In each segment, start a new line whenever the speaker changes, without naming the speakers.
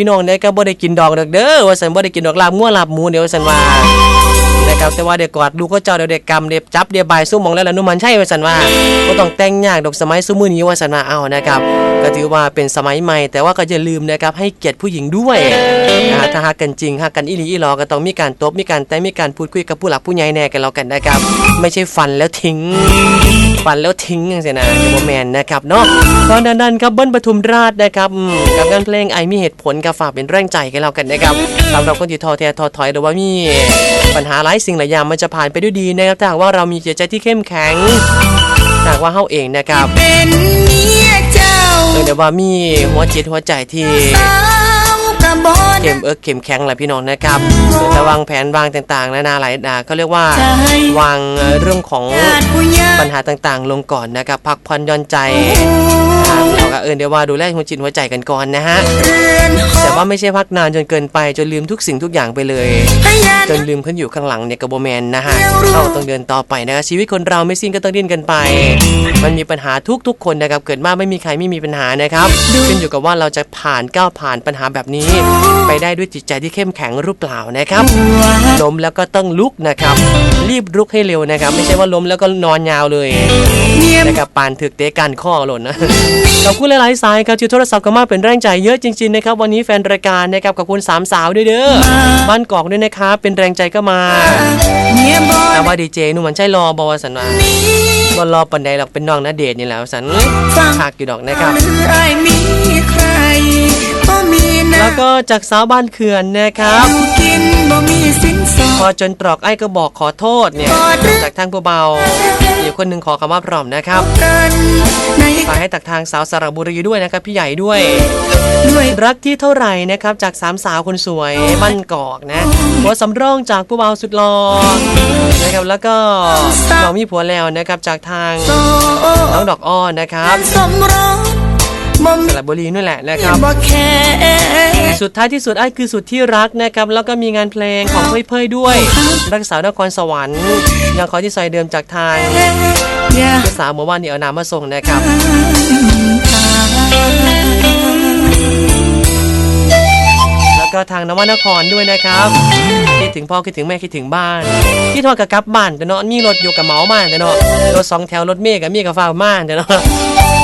พี่น้องได้ก็บ่ได้กินดอกดอกเด้อว่าสันบ่ได้กินดอกลาบงัวลาบหมูเดี๋ยวว่าสันว่านะครับแต่ว่าเด็กกอดลูกก็เจ้าเดี๋ยวเด็กกำเด็กจับเดี๋ยวบายสู้มองแล้วล่ะนุ่มันใช่ว่าสันว่าก็ต้องแต่งยากดอกสมัยซุมื้อนี้ว่าสันว่าเอานะครับก็ถือว่าเป็นสมัยใหม่ แต่ว่าก็อย่าลืมนะครับให้เกียรติผู้หญิงด้วยนะฮะถ้าหากกันจริงหากกันอีหลีอีหลอก็ต้องมีการตบมีการแต่มีการพูดคุยกับผู้หลักผู้ใหญ่แน่กันแล้วกันนะครับ ไม่ใช่ฟันแล้วทิ้ง ฟันแล้วทิ้งอย่างเสียนะเดโมแมนนะครับเนาะตอนนั้นครับเบิ้ลปทุมราชนะครับกับงานเพลงไอมีเหตุผลกับฝากเป็นแรงใจกันแล้วกันนะครับสำหรับคนที่ท้อแท้ท้อถอยหรือว่ามี ปัญหาหลายสิ่งหลายอย่างมันจะผ่านไปด้วยดีนะครับถ้าหากว่าเรามีจิตใจที่เข้มแข็งถ้าหากว่าเฮาเองนะครับ
เป็นเมียเจ้า
เออเดี๋ยวว่ามีหัวจิตหัวใจที่
สาวกระบอน
เข้มเอิกเข้มแข็งแหละพี่น้องนะครับจะวางแผนวางต่างๆนานาหลายด่าเขาเรียกว่า
ใจ
วางเอ่อเรื่องของ
ญาติผู้ใหญ่
ปัญหาต่างๆ ลงก่อนนะครับพักผ่อนหย่อนใจครับแล้วก็เออเดี๋ยวว่าดูแลหัวจิตหัวใจกันก่อนนะฮะ
เรือนหอ
แต่ว่าไม่ใช่พักนานจนเกินไปจนลืมทุกสิ่งทุกอย่างไปเลย
พยาน
จนลืมขึ้นอยู่ข้างหลังเนี่ยกระโบแมนนะฮะเราต้องเดินต่อไปนะครับชีวิตคนเราไม่สิ้นก็ต้องดิ้นกันไป มันมีปัญหาทุกๆคนนะครับเกิดมาไม่มีใครไม่มีปัญหานะครับขึ้นอยู่กับว่าเราจะผ่านก้าวผ่านปัญหาแบบนี้ไปได้ด้วยจิตใจที่เข้มแข็งหรือเปล่านะครับล้มแล้วก็ต้องลุกนะครับ รีบลุกให้เร็วนะครับ ไม่ใช่ว่าล้มแล้วก็นอนยาวเลย
เมีย
นะครับปานถึกเตะกันข้อหล่นนะขอบคุณหลายๆสายครับที่โทรศัพท์เข้ามาเป็นแรงใจเยอะจริงๆนะครับวันนี้แฟนรายการนะครับขอบคุณสามสาวด้วยเด้อบ้านกอกด้วยนะครับเป็นแรงใจก็มา
เมียบอ
แต่
น
ว่าดีเจนุ่มมันใช่รอบอวสันว่า
นี้
บ่รอปันใดหรอกเป็นน้องนาเดชน์นี่แหละสัน
ฟัง
ฉากอยู่ดอกนะครับ
หรือไอ้มีใครบ่มีนะ
แล้วก็จากสาวบ้านเขื่อนนะครับ
กินบ่มีสินสอ
พอ
ด
จนตรอกไอ้ก็บอกขอโทษเนี่ย
ขอโทษ
จากทางผู้เบาอีกคนหนึ่งขอคำว่าพร้อมนะครับ
กันใน
ฝากให้ตักทางสาวสระบุรีด้วยนะครับ พี่ใหญ่ด้วย
ด้วย
รักที่เท่าไหร่นะครับ จากสามสาวคนสวยมั่นกอกนะหัวสำรองจากผู้เบาสุดหล่อนะครับแล้วก็น้องมีผัวแล้วนะครับ จากทาง
โซ
น้องดอกอ้อนะครับ
สมรสบ่มี
สระบุรีนู่นแหละนะครับ
บ่แค่
สุดท้ายที่สุดไอ้คือสุดที่รักนะครับ แล้วก็มีงานเพลงของเพ่ยเพ่ยๆด้วย รักสาวนครสวรรค์ยังขอที่ซอยเดิมจากทาง
อย่า
เจ้าสาวเมื่อวานนี้เอาน้ำมาส่งนะครับแล้วก็ทางนวนครด้วยนะครับคิดถึงพ่อคิดถึงแม่คิดถึงบ้านคิดทอดกับกลับบ้านแต่เนาะมีรถอยู่กับเหมามาแต่เนาะรถสองแถวรถเมฆกับมีกับฟ้าวมาแต่เนาะ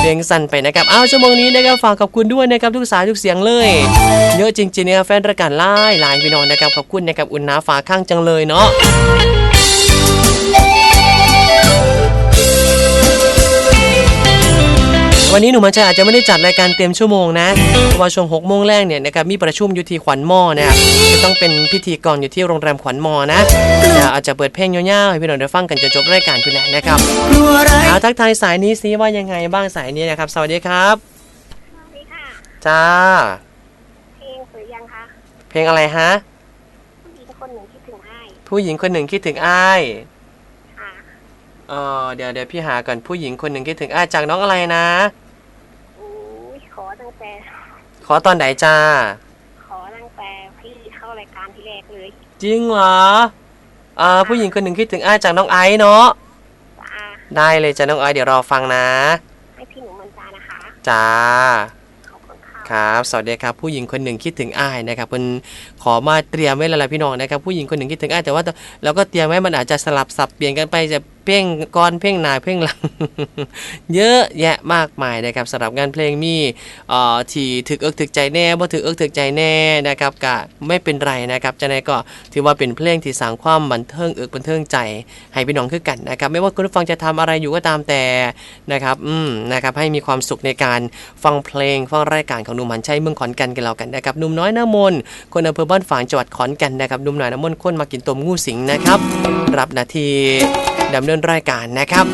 เพลงสั่นไปนะครับเอาชั่วโมงนี้นะครับฝากขอบคุณด้วยนะครับทุกสายทุกเสียงเลย เยอะจริงๆนะครับแฟนรายการไล่ไลน์พี่น้องนะครับขอบคุณนะครับอุ่นน้าฝาข้างจังเลยเนาะ วันนี้หนูมันชัยอาจจะไม่ได้จัดรายการเต็มชั่วโมงนะเพราะว่าช่วง6โมงแรกเนี่ยนะครับมีประชุมอยู่ที่ขวัญหม้อนะครับจะต้องเป็นพิธีกรอยู่ที่โรงแรมขวัญหม้อนะเดี๋ยวอาจจะเปิดเพลงยาวๆให้พี่น้องได้ฟังกันจนจบรายการพี่แหละนะครับ
กลัวอะไร
เอาทักทายสายนี้ซิว่ายังไงบ้างสายนี้นะครับ สวัสดีครับ
สวัสดีค่ะ
จ้า
เพลงสวยยังคะ
เพลงอะไรฮะ
ผู้หญิงคนหนึ่งคิดถึงให้
ผู้หญิงคนหนึ่งคิดถึงอ้าย
ค่ะ
เออเดี๋ยวเดี๋ยวพี่หาก่อนผู้หญิงคนหนึ่งคิดถึงอ้ายจากน้องอะไรนะ
อู้ยขอตั้งแต่
ขอตอนไหนจ้า
ขอตั้งแต่พี่เข้ารายการที่แรกเลย
จริงเหรออ่าผู้หญิงคนหนึ่งคิดถึงอ้ายจากน้องไอซ์เนาะ
จ้า
ได้เลยจ้ะน้องไอซ์เดี๋ยวรอฟังนะ
ให้พี่หนูมันจานะคะ
จ้า
ขอบคุณค่ะ
ครับ สวัสดีครับ ผู้หญิงคนหนึ่งคิดถึงอ้ายนะครับเพิ่นขอมาเตรียมไว้แล้วล่ะพี่น้องนะครับ ผู้หญิงคนหนึ่งคิดถึงอ้ายแต่ว่าเราก็เตรียมไว้มันอาจจะสลับสับเปลี่ยนกันไปจะ เพ่งก้อนเพ่งหนาเพ่งหลัง เยอะแยะมากมายนะครับสำหรับงานเพลงมีเอ่อที่ถึกเอิกถึกใจแน่บ่ถึกเอิกถึกใจแน่นะครับกะไม่เป็นไรนะครับจะไหนก็ถือว่าเป็นเพลงที่สร้างความบันเทิงเอิกบันเทิงใจ ให้พี่น้องคือกันนะครับไม่ว่าคุณผู้ฟังจะทำอะไรอยู่ก็ตามแต่นะครับอืมนะครับให้มีความสุขในการฟังเพลงฟังรายการของหนุ่มหันชัยเมืองขอนแก่นกันแล้วกันนะครับหนุ่มน้อยน้ำมนต์คนอำเภอบ้านฝางจังหวัดขอนแก่นนะครับหนุ่มน้อยน้ำมนต์คนมากินต้มงูสิงนะครับรับนาที ดำเนินรายการนะครับ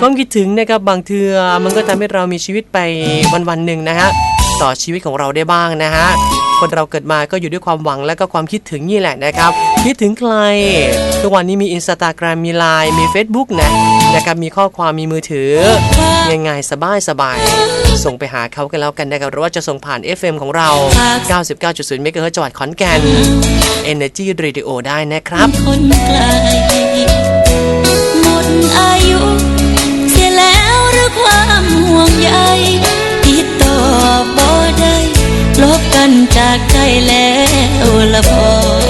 ความคิดถึงนะครับบางเทือมันก็ทำให้เรามีชีวิตไปวันวันๆหนึ่งนะฮะต่อชีวิตของเราได้บ้างนะฮะ คนเราเกิดมาก็อยู่ด้วยความหวังและก็ความคิดถึงนี่แหละนะครับ คิดถึงใคร ทุกวันนี้มีอินสตาแกรมมีไลน์มี Facebook นะนะครับมีข้อความมีมือถือง่ายๆสบายสบายส่งไปหาเขากันแล้วกันนะครับหรือว่าจะส่งผ่าน FM ของเรา 99.0เมกะเฮิรตซ์จังหวัดขอนแก่น Energy Radio ได้นะครับ
คนไกลหมดอายุ จากใจแล้วละพอ